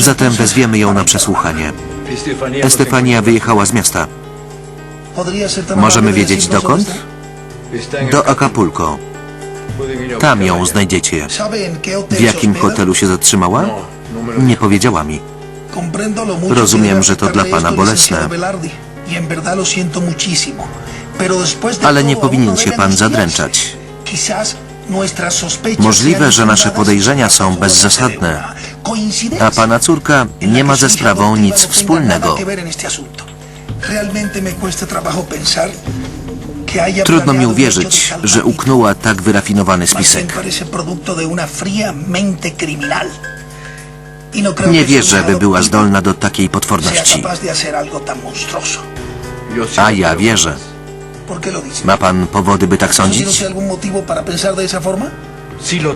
Zatem wezwiemy ją na przesłuchanie. Estefania wyjechała z miasta. ¿Podría ser tan Możemy wiedzieć dokąd? Do Acapulco. Tam ją znajdziecie. W jakim hotelu się zatrzymała? Nie powiedziała mi. Rozumiem, że to dla pana bolesne. Ale nie powinien się pan zadręczać. Możliwe, że nasze podejrzenia są bezzasadne. A pana córka nie ma ze sprawą nic no wspólnego. Trudno mi uwierzyć, że uknęła tak wyrafinowany spisek. Y no Nie wierzę, by była zdolna do takiej potworności. A ja wierzę. Ma pan powody, by tak ¿Acaso tiene sądzić?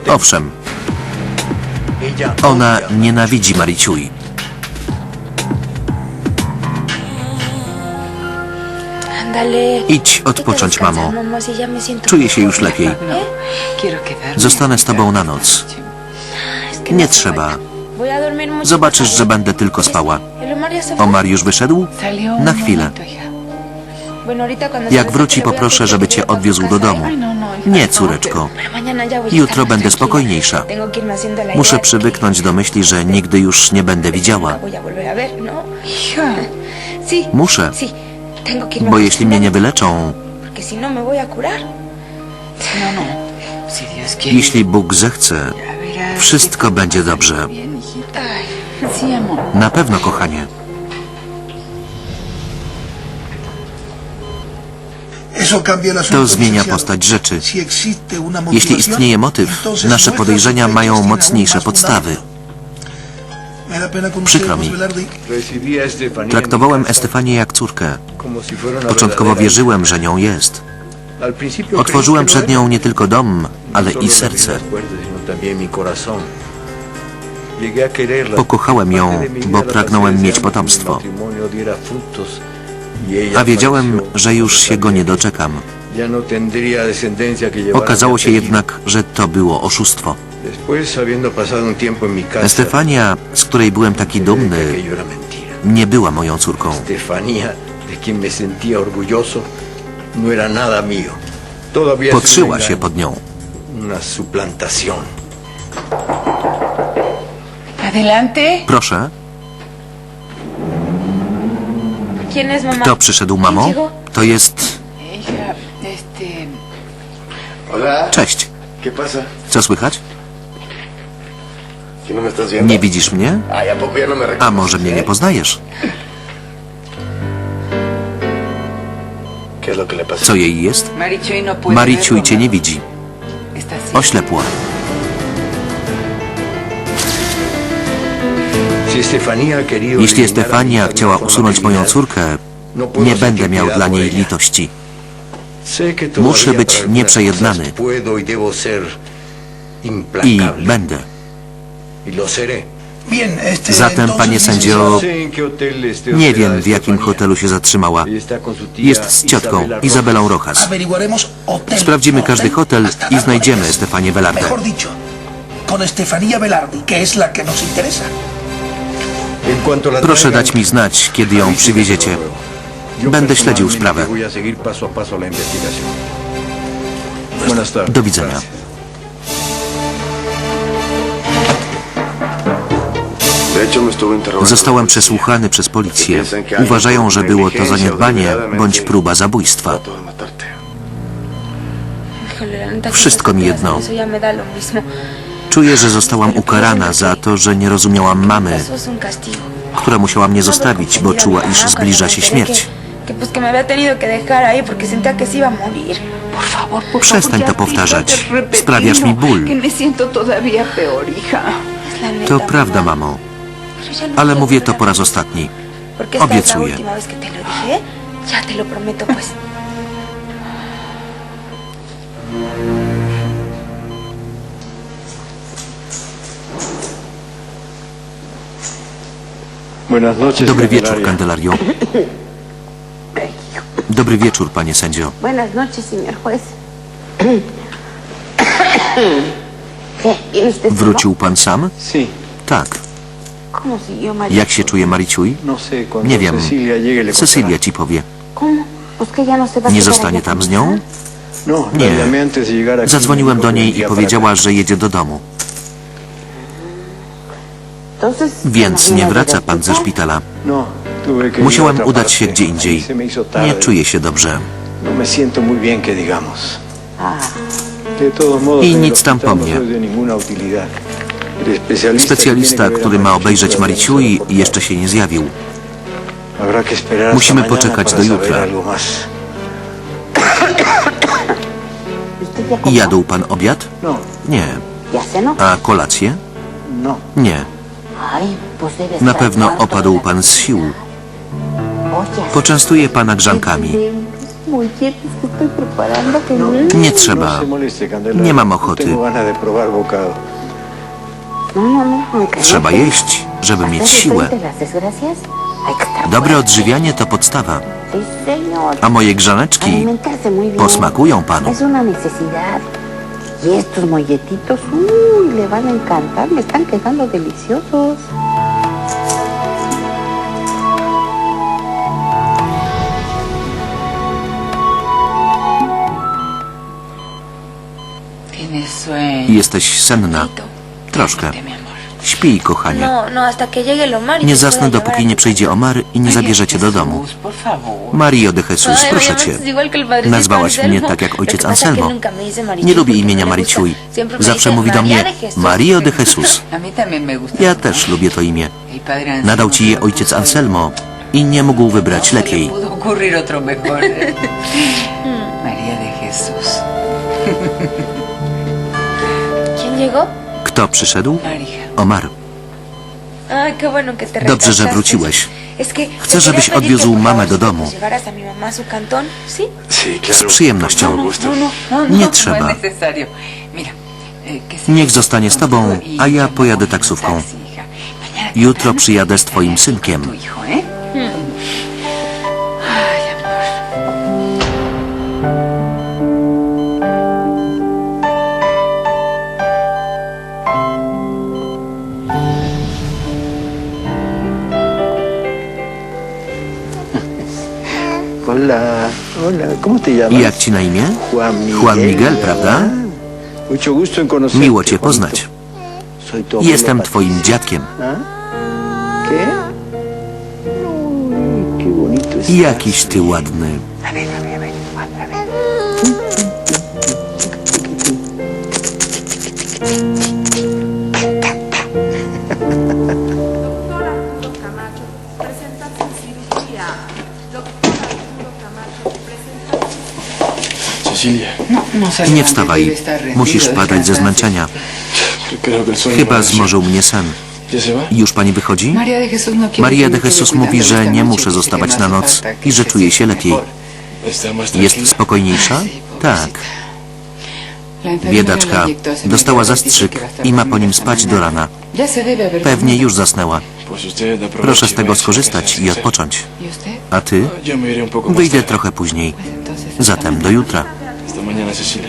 Owszem, ona nienawidzi Mariciui. Idź odpocząć, mamo. Czuję się już lepiej. ¿Eh? Quedarme. Zostanę z tobą na noc. Que Nie no trzeba. Zobaczysz, że będę tylko spała. Omar już wyszedł? Na chwilę. Jak wróci, poproszę, żeby cię odwiózł do domu. no, no, Nie, no, córeczko. Jutro będę spokojniejsza. Muszę przywyknąć do myśli, że nigdy już nie będę widziała. Muszę, bo jeśli mnie nie wyleczą, jeśli Bóg zechce, wszystko będzie dobrze. Na pewno, kochanie. To zmienia postać rzeczy. Jeśli istnieje motyw, nasze podejrzenia mają mocniejsze podstawy. Przykro usted, mi. Traktowałem Estefanię jak córkę. Początkowo wierzyłem, że nią jest. Otworzyłem no przed nią nie tylko dom, ale Solo i serce. Pokochałem ją, bo pragnąłem mieć potomstwo. A wiedziałem, że już się go nie doczekam. No Okazało się jednak, że to było oszustwo. Estefania, z której byłem taki dumny, nie była moją córką. No Podszyła się pod nią. Proszę, ¿Quién es mamá? Kto przyszedł, mamo? To jest... Cześć. Co słychać? ¿Que no? Nie widzisz mnie? ¿a no może mnie eh? nie poznajesz? Co jej jest? No. Mariciuj verlo, cię nie widzi. Oślepła. Jeśli eliminar a mi Estefania hija de chciała usunąć moją córkę, no nie będę miał dla niej litości. Muszę być nieprzejednany. y I będę. Y Zatem, panie sędzio, nie wiem w jakim hotelu się zatrzymała. Jest z ciotką. Izabelą Rojas. Sprawdzimy każdy hotel i znajdziemy. Estefanię Velarde. Con Estefanía Velarde, que es la que nos interesa. Proszę dać mi znać, kiedy ją przywieziecie. Będę śledził sprawę. Do widzenia. Zostałem przesłuchany przez policję. Uważają, że było to zaniedbanie bądź próba zabójstwa. Wszystko mi jedno. Czuję, że zostałam ukarana za to, że nie rozumiałam mamy, która musiała mnie zostawić, bo czuła, iż zbliża się śmierć. Przestań to powtarzać. Sprawiasz mi ból. To prawda, mamo, no ale mówię to po raz ostatni. Obiecuję. Ya te lo prometo, pues. Dobry wieczór. Candelario. Dobry wieczór, panie sędzio. Wrócił pan sam? Tak. Jak się czuje Mariciuj? No Nie wiem. Cecilia ci powie. No Nie zostanie tam z nią? No, Nie. Zadzwoniłem do niej i powiedziała, że jedzie do domu. Więc ¿no nie wraca pan ze szpitala. Musiałem udać się gdzie indziej. Nie czuję się dobrze. I nic tam po mnie. Specjalista, który ma obejrzeć reportó. jeszcze się nie zjawił. Musimy poczekać do jutra. Jadł pan obiad? Nie. A kolację? Nie. Na pewno opadł pan z sił. Poczęstuję pana grzankami. No, Nie trzeba. No. Nie mam No ochoty. No, no, no, no Trzeba jeść, żeby mieć siłę. Dobre odżywianie to podstawa. A moje grzaneczki posmakują panu. Y estos molletitos, uy, le van a encantar, me están quedando deliciosos. Tienes sueño. Jesteś senna. Troszkę. Śpij, kochanie. No, no, y Nie zasnę, dopóki nie przyjdzie. Omar i nie zabierze cię do domu. Jesús. Mario de Jesus, Ay, proszę cię. Nazwałaś mnie tak jak ojciec Anselmo. Nie lubi porque imienia no. Mariciuj. Zawsze mówi do mnie Jesús. Mario de gusta. Ja też lubię to imię. Nadał ci je ojciec. Anselmo i nie mógł wybrać No lepiej. María de Jesús. ¿Quién llegó? Kto przyszedł? Omar. Dobrze, że wróciłeś. Chcę, żebyś odwiózł mamę do domu. Z przyjemnością. No, no, no, no, Nie trzeba. eh, Niech zostanie z tobą, y a ja pojadę taksówką. Jutro przyjadę z twoim synkiem. Jak ci na imię? Juan Miguel. Juan Miguel, prawda? Mucho gusto en conocerte. Miło cię poznać. Soy tu abuelo Jestem Patricio. twoim dziadkiem. ¿Ah? ¿Qué? Uy, qué bonito estás. Jakiś ty ładny. Nie levante, wstawaj. debe estar rendido, Musisz padać ze zmęczenia. Chyba zmorzył mnie sen. Już pani wychodzi? No Maria de Jesus cuidando mówi, że nie muszę zostawać na no noc i że czuje się lepiej. Jest spokojniejsza? Tak. Biedaczka dostała y zastrzyk i ma po nim spać do rana. Pewnie już zasnęła. Proszę z y tego a skorzystać i odpocząć. ¿Y? A ty? Wyjdę trochę później. Zatem do jutra. Hasta mañana, Cecilia.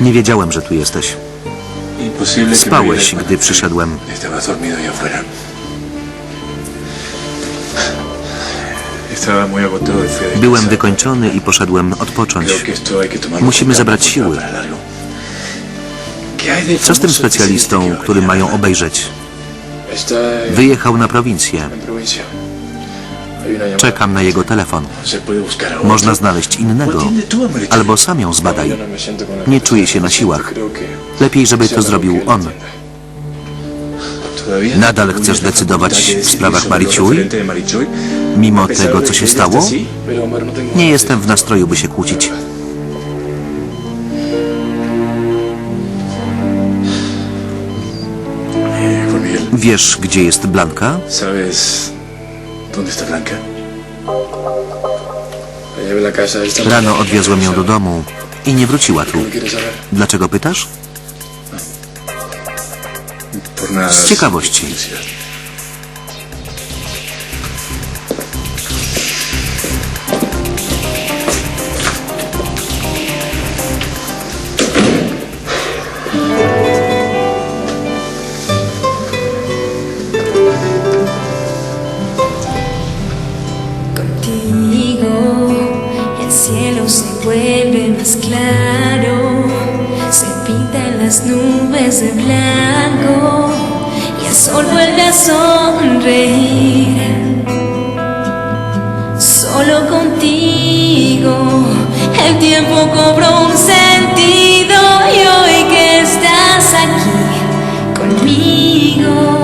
Nie wiedziałem, że tu jesteś. Spałeś, gdy przyszedłem. y a Byłem wykończony i poszedłem odpocząć. Musimy zebrać porque siły. va para largo. ¿Qué hay del Co z tym specjalistą, który mają obejrzeć? Wyjechał na prowincję. Czekam na jego telefon. Można znaleźć innego. Albo sam ją zbadaj. Nie czuję się na siłach. Lepiej, żeby to zrobił on. Nadal chcesz decydować w sprawach Marichuy? Mimo tego, co się stało? Nie jestem w nastroju, by się kłócić. Wiesz, gdzie jest Blanka? ¿Sabes dónde está Blanca? Rano odwiozłem ją do domu i nie wróciła tu. Dlaczego pytasz? Por nada. Z ciekawości. De blanco y el sol vuelve a sonreír. Solo contigo el tiempo cobró un sentido y hoy que estás aquí conmigo.